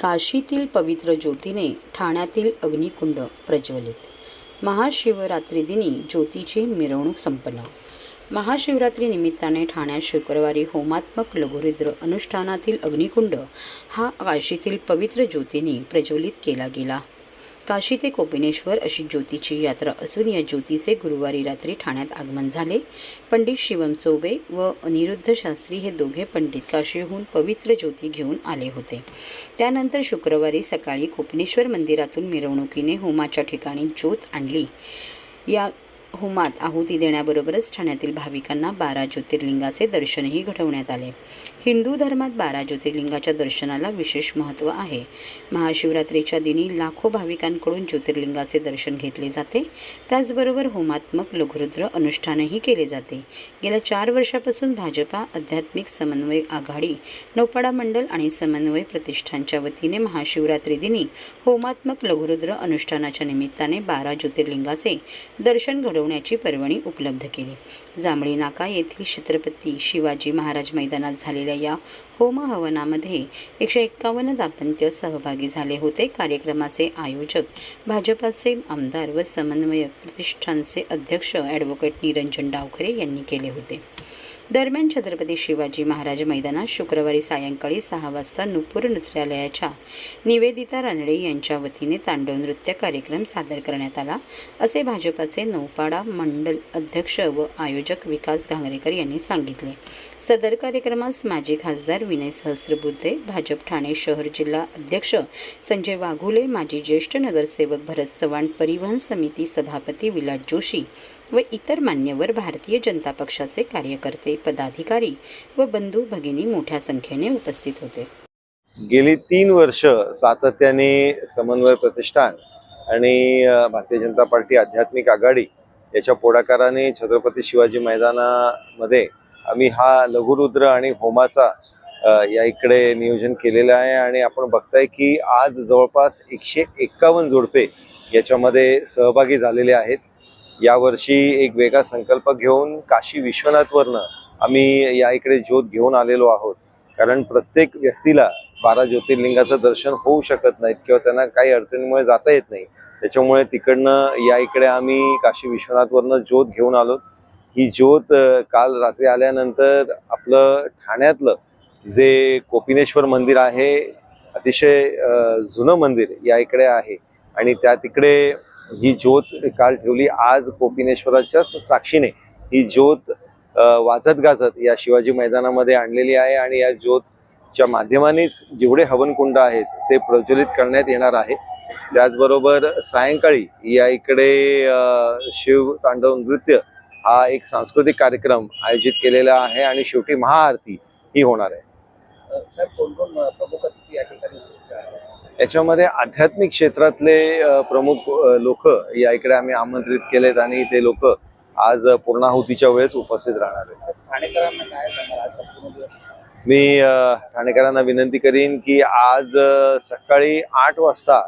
काशीतील पवित्र ज्योतीने ठाण्यातील अग्निकुंड प्रज्वलित. महाशिवरात्रीदिनी ज्योतीची मिरवणूक संपन्न. महाशिवरात्री निमित्ताने ठाण्यात शुक्रवारी होमात्मक लघुरुद्र अनुष्ठानातील अग्निकुंड हा काशीतील पवित्र ज्योतीने प्रज्वलित केला गेला. काशी ते कोपिनेश्वर अशी ज्योतीची यात्रा असून या ज्योतीचे गुरुवारी रात्री ठाण्यात आगमन झाले. पंडित शिवम चौबे व अनिरुद्ध शास्त्री हे दोघे पंडित काशीहून पवित्र ज्योती घेऊन आले होते. त्यानंतर शुक्रवारी सकाळी कोपिनेश्वर मंदिरातून मिरवणुकीने होमाच्या ठिकाणी ज्योत आणली. या होमात आहुती देण्याबरोबरच ठाण्यातील भाविकांना बारा ज्योतिर्लिंगाचे दर्शनही घडवण्यात आले. हिंदू धर्मात बारा ज्योतिर्लिंगाच्या दर्शनाला विशेष महत्त्व आहे. महाशिवरात्रीच्या दिनी लाखो भाविकांकडून ज्योतिर्लिंगाचे दर्शन घेतले जाते. त्याचबरोबर होमात्मक लघुरुद्र अनुष्ठानही केले जाते. गेल्या चार वर्षापासून भाजपा आध्यात्मिक समन्वय आघाडी नौपाडा मंडल आणि समन्वय प्रतिष्ठानच्या वतीने महाशिवरात्री दिनी होमात्मक लघुरुद्र अनुष्ठानाच्या निमित्ताने बारा ज्योतिर्लिंगाचे दर्शन घडवण्याची पर्वणी उपलब्ध केली. जांभळी नाका येथील छत्रपती शिवाजी महाराज मैदानात झालेल्या या होम हवनामध्ये एकशे एक्कावन्न दाम्पत्य सहभागी झाले होते. कार्यक्रमाचे आयोजक भाजपाचे आमदार व समन्वयक प्रतिष्ठानचे अध्यक्ष ॲडव्होकेट निरंजन डावखरे यांनी केले होते. दरम्यान छत्रपती शिवाजी महाराज मैदानात शुक्रवारी सायंकाळी सहा वाजता नुपूर नृत्यालयाच्या निवेदिता रानडे यांच्या वतीने तांडव नृत्य कार्यक्रम सादर करण्यात आला. असे भाजपाचे नौपाडा मंडल अध्यक्ष व आयोजक विकास घांगरेकर यांनी सांगितले. सदर कार्यक्रमास माजी खासदार विनय सहस्रबुद्धे भाजप ठाणे शहर जिल्हा अध्यक्ष संजय वाघुले माजी ज्येष्ठ नगरसेवक भरत चव्हाण परिवहन समिती सभापती विलास जोशी व इतर मान्यवर भारतीय जनता पक्षाचे कार्यकर्ते पदाधिकारी व बंधू भगिनी मोठ्या संख्येने उपस्थित होते. गेली तीन वर्ष सातत्याने समन्वय प्रतिष्ठान आणि भारतीय जनता पार्टी आध्यात्मिक आघाडी याच्या पुढाकाराने छत्रपती शिवाजी मैदानामध्ये आम्ही हा लघुरुद्र आणि होमाचा या इकडे नियोजन केलेलं आहे आणि आपण बघताय की आज जवळपास एकशे एक्कावन्न जोडपे याच्यामध्ये सहभागी झालेले आहेत. यावर्षी एक वेगळा संकल्प घेऊन काशी विश्वनाथवरनं आम्ही या इकडे ज्योत घेऊन आलेलो आहोत. कारण प्रत्येक व्यक्तीला बारा ज्योतिर्लिंगाचं दर्शन होऊ शकत नाहीत किंवा त्यांना काही अडचणीमुळे जाता येत नाही. त्याच्यामुळे तिकडनं या इकडे आम्ही काशी विश्वनाथवरनं ज्योत घेऊन आलो. ही ज्योत काल रात्री आल्यानंतर आपलं ठाण्यातलं जे कोपिनेश्वर मंदिर आहे अतिशय जुनं मंदिर या इकडे आहे. आणि त्या तिकडे ही ज्योत काल ठेवली आज कोपिनेश्वराच्याच साक्षीने. ही ज्योत वाजत गाजत या शिवाजी मैदानामध्ये आणलेली आहे आणि या ज्योतच्या माध्यमानेच जेवढे हवनकुंड आहेत ते प्रज्वलित करण्यात येणार आहे. त्याचबरोबर सायंकाळी या इकडे शिव तांडव नृत्य हा एक सांस्कृतिक कार्यक्रम आयोजित केलेला आहे आणि शेवटी महाआरती ही होणार आहे. साहेब कोण कोण प्रमुख अतिथी या ठिकाणी याच्यामध्ये आध्यात्मिक क्षेत्रातले प्रमुख लोक या इकडे आम्ही आमंत्रित केलेत आणि ते लोक आज पूर्णाहुतीच्या वेळेस उपस्थित राहणार आहेत. मी ठाणेकरांना विनंती करीन की आज सकाळी आठ वाजता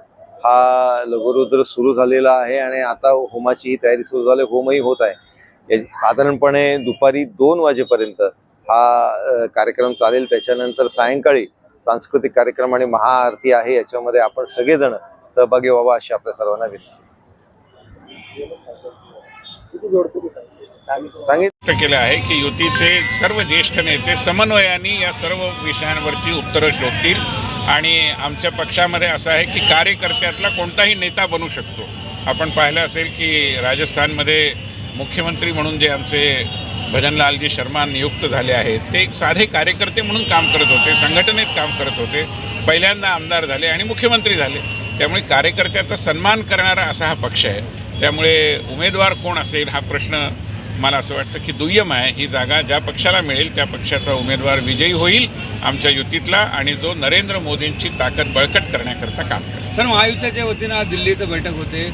हा लघुरुद्र सुरू झालेला आहे आणि आता होमाची ही तयारी सुरू झाली होमही होत आहे. साधारणपणे दुपारी दोन वाजेपर्यंत हा कार्यक्रम चालेल. त्याच्यानंतर सायंकाळी सांस्कृतिक कार्यक्रम आणि महाआरती आहे याच्यामध्ये आपण सगळेजण सहभागी व्हावा अशी आपल्या सर्वांना विनंती. केलं आहे की युतीचे सर्व ज्येष्ठ नेते समन्वयाने या सर्व विषयांवरती उत्तरं शोधतील आणि आमच्या पक्षामध्ये असं आहे की कार्यकर्त्यातला कोणताही नेता बनू शकतो. आपण पाहिलं असेल की राजस्थानमध्ये मुख्यमंत्री म्हणून जे आमचे भजनलालजी शर्मा नियुक्त झाले आहेत. ते एक साधे कार्यकर्ते म्हणून काम करत होते संघटनेत काम करत होते. पहिल्यांदा आमदार झाले आणि मुख्यमंत्री झाले. त्यामुळे कार्यकर्त्याचा सन्मान करणारा असा हा पक्ष आहे. त्यामुळे उमेदवार कोण असेल हा प्रश्न मला असं वाटतं की दुय्यम आहे. ही जागा ज्या पक्षाला मिळेल त्या पक्षाचा उमेदवार विजयी होईल आमच्या युतीतला आणि जो नरेंद्र मोदींची ताकद बळकट करण्याकरता काम करेल. सर महायुतीच्या वतीनं आज दिल्लीत बैठक होते.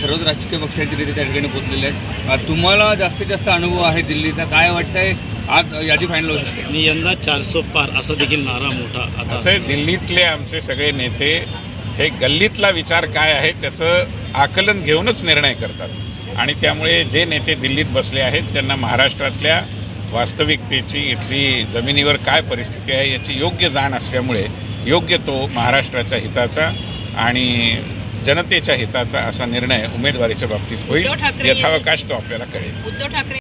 सर्वच राजकीय पक्षांचे नेते त्या ठिकाणी पोहोचलेले आहेत. तुम्हाला जास्तीत जास्त अनुभव आहे दिल्लीचा. काय वाटतंय? आज यादी फायनल होऊ शकते. आणि यंदा चारसो पार असा देखील नारा मोठा आता असे दिल्लीतले आमचे सगळे नेते हे गल्लीतला विचार काय आहे त्याचं आकलन घेऊनच निर्णय करतात. आणि त्यामुळे जे नेते दिल्लीत बसले आहेत त्यांना महाराष्ट्रातल्या वास्तविकतेची इथली जमिनीवर काय परिस्थिती आहे याची योग्य जाण असल्यामुळे योग्य तो महाराष्ट्राच्या हिताचा आणि जनतेच्या हिताचा असा निर्णय उमेदवारीच्या बाबतीत होईल यथावकाश तो आपल्याला कळेल. उद्धव ठाकरे